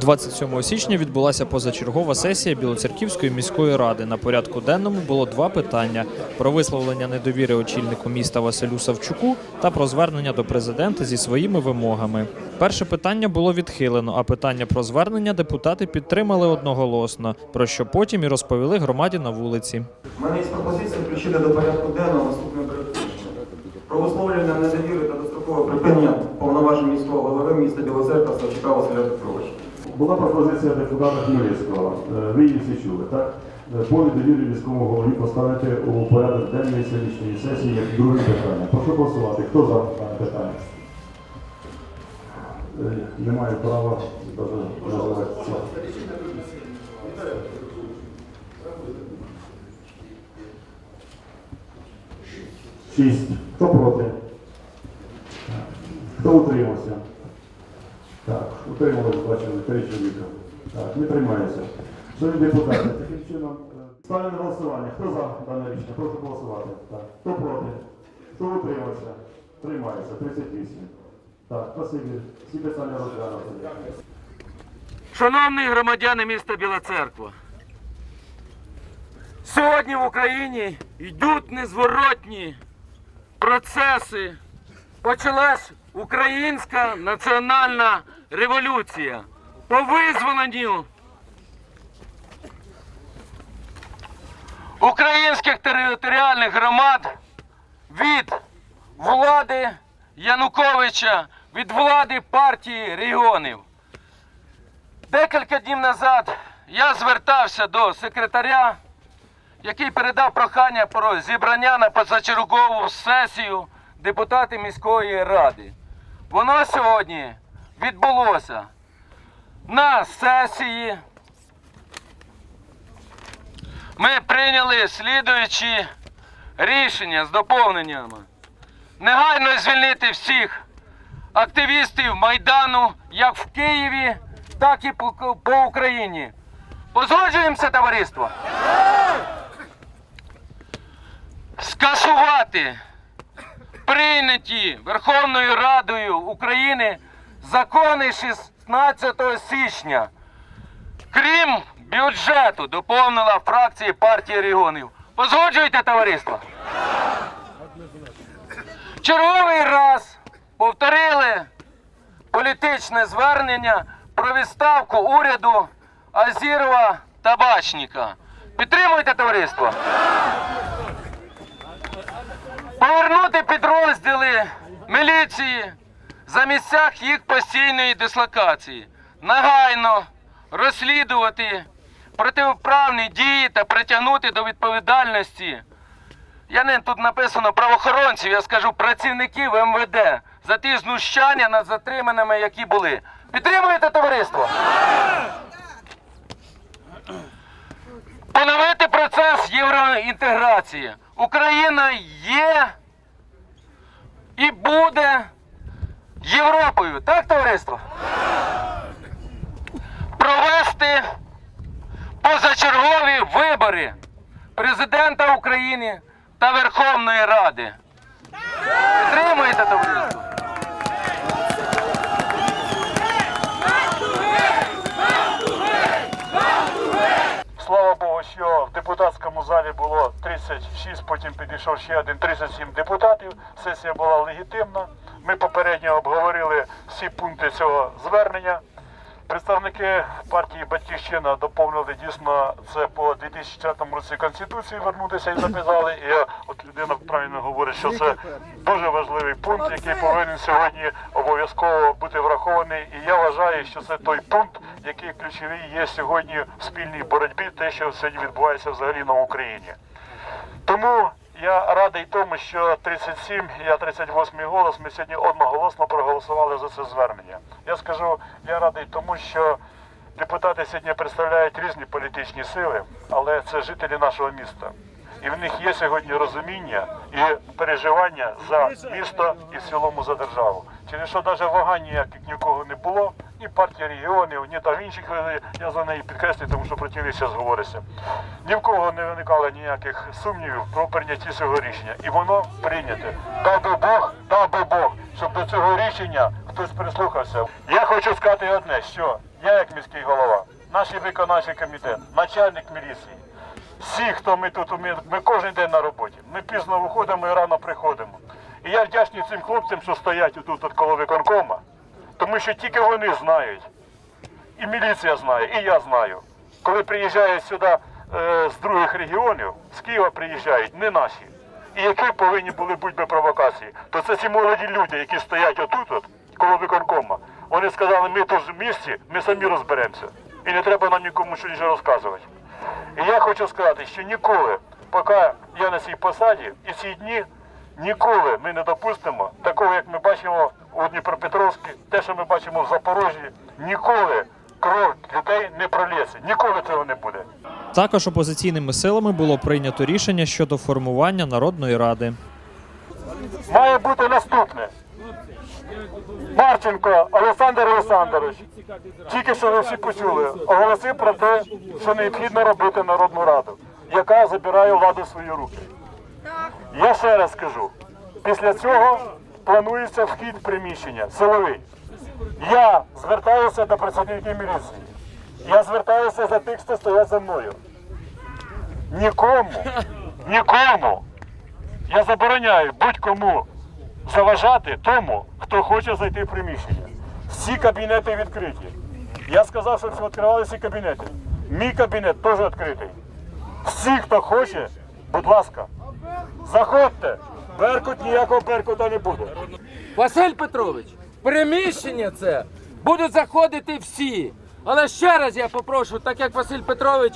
27 січня відбулася позачергова сесія Білоцерківської міської ради. На порядку денному було два питання: про висловлення недовіри очільнику міста Василю Савчуку та про звернення до президента зі своїми вимогами. Перше питання було відхилено, а питання про звернення депутати підтримали одноголосно, про що потім і розповіли громаді на вулиці. У мене є пропозиція включити до порядку денного рішення. Про висловлювання недовіри та дострокове припинення повноважень міського голови міста Білоцерква Савчука Василя Петровича. Була пропозиція депутата Хмельницького. Е, Ви її всі чули, так? По недовірі міському голові поставити у порядок денний сьогоднішньої сесії як друге питання. Прошу голосувати. Хто за питання? Е, Не маю права навіть називати. Шість. Хто проти? Хто утримався? Утрималось, бачили, три чоловіка. Так, не приймається. Шановні депутати, таким чином е, ставлю на голосування. Хто за дане рішення? Прошу голосувати. Так. Хто проти? Хто утримався? Приймається. 38. Так, спасибі. Всі питання розглянуті. Шановні громадяни міста Біла Церква, сьогодні в Україні йдуть незворотні процеси. Почалась українська національна революція по визволенню українських територіальних громад від влади Януковича, від влади партії регіонів. Декілька днів назад я звертався до секретаря, який передав прохання про зібрання на позачергову сесію депутатів міської ради. Воно сьогодні відбулося на сесії. Ми прийняли слідуючі рішення з доповненнями. Негайно звільнити всіх активістів Майдану як в Києві, так і по, по Україні. Позгоджуємося, товариство? Скасувати прийняті Верховною Радою України закони 16 січня. Крім бюджету, доповнила фракції партії регіонів. Позгоджуєте, товариство? Черговий раз повторили політичне звернення про відставку уряду Азірова Табачника. Підтримуйте товариство. Повернути підрозділи міліції за місцях їх постійної дислокації. Негайно розслідувати протиправні дії та притягнути до відповідальності. Я не тут написано правоохоронців, я скажу працівників МВД за ті знущання над затриманими, які були. Підтримуєте товариство? Поновити процес євроінтеграції. Україна є і буде Європою. Так, товариство? Провести позачергові вибори президента України та Верховної Ради. Підтримуєте товариство? Слава Богу, що в депутатському залі було 36, потім підійшов ще один 37 депутатів. Сесія була легітимна. Ми попередньо обговорили всі пункти цього звернення. Представники партії Батьківщина доповнили дійсно це по 2004 році Конституції вернутися і записали. І от людина правильно говорить, що це дуже важливий пункт, який повинен сьогодні обов'язково бути врахований. І я вважаю, що це той пункт, який ключовий є сьогодні в спільній боротьбі, те, що сьогодні відбувається взагалі на Україні. Тому я радий тому, що 37, я 38 голос, ми сьогодні одноголосно проголосували за це звернення. Я скажу, я радий тому, що депутати сьогодні представляють різні політичні сили, але це жителі нашого міста. І в них є сьогодні розуміння і переживання за місто і в цілому за державу. Через що навіть вагань ніяких нікого не було, ні партії регіонів, ні там інших, е, я за неї підкреслюю, тому що про ті зараз говориться. Ні в кого не виникало ніяких сумнівів про прийняття цього рішення. І воно прийняте. Дав би Бог, дав би Бог, щоб до цього рішення хтось прислухався. Я хочу сказати одне, що я як міський голова, наш виконавчий комітет, начальник міліції, всі, хто ми тут, ми, ми кожен день на роботі. Ми пізно виходимо і рано приходимо. І я вдячний цим хлопцям, що стоять тут от коло виконкома, тому що тільки вони знають, і міліція знає, і я знаю. Коли приїжджають сюди е, з других регіонів, з Києва приїжджають, не наші, і які повинні були бути провокації, то це ці молоді люди, які стоять отут, от, коло виконкома. Вони сказали, ми тут в місті, ми самі розберемося. І не треба нам нікому щось розказувати. І я хочу сказати, що ніколи, поки я на цій посаді, і ці дні, ніколи ми не допустимо такого, як ми бачимо у Дніпропетровську, те, що ми бачимо в Запорожжі, ніколи кров людей не пролється. Ніколи цього не буде. Також опозиційними силами було прийнято рішення щодо формування Народної ради. Має бути наступне. Марченко Олександр Олександрович, тільки що ви всі почули, оголосив про те, що необхідно робити Народну Раду, яка забирає владу в свої руки. Я ще раз скажу, після цього планується вхід приміщення, силовий. Я звертаюся до працівників міліції. Я звертаюся за тих, хто стоять за мною. Нікому, нікому я забороняю будь-кому заважати тому, хто хоче зайти в приміщення. Всі кабінети відкриті. Я сказав, що відкривали всі кабінети. Мій кабінет теж відкритий. Всі, хто хоче, будь ласка, заходьте. Беркут ніякого беркута не буде. Василь Петрович, приміщення це будуть заходити всі. Але ще раз я попрошу, так як Василь Петрович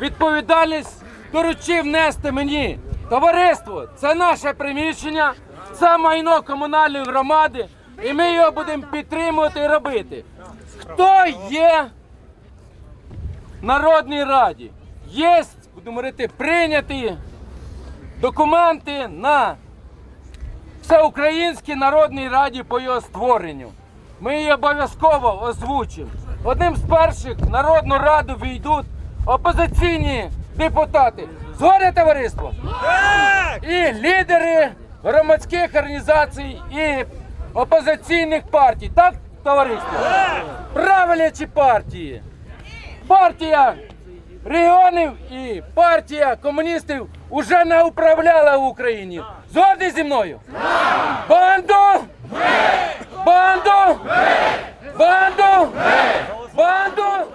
відповідальність доручив нести мені. Товариство, це наше приміщення, це майно комунальної громади, і ми його будемо підтримувати і робити. Хто є в Народній Раді? Є, будемо говорити, прийняті документи на Всеукраїнській Народній Раді по його створенню. Ми її обов'язково озвучимо. Одним з перших в Народну Раду війдуть опозиційні депутати. Згодне товариство? І лідери громадських організацій і опозиційних партій. Так, товариство? Правлячі партії. Партія регіонів і партія комуністів уже не управляла в Україні. Згодні зі мною? Банду! Банду! Банду! Банду!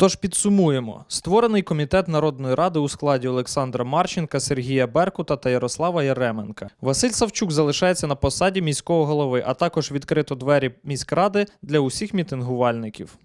Тож підсумуємо: створений комітет Народної ради у складі Олександра Марченка, Сергія Беркута та Ярослава Яременка. Василь Савчук залишається на посаді міського голови, а також відкрито двері міськради для усіх мітингувальників.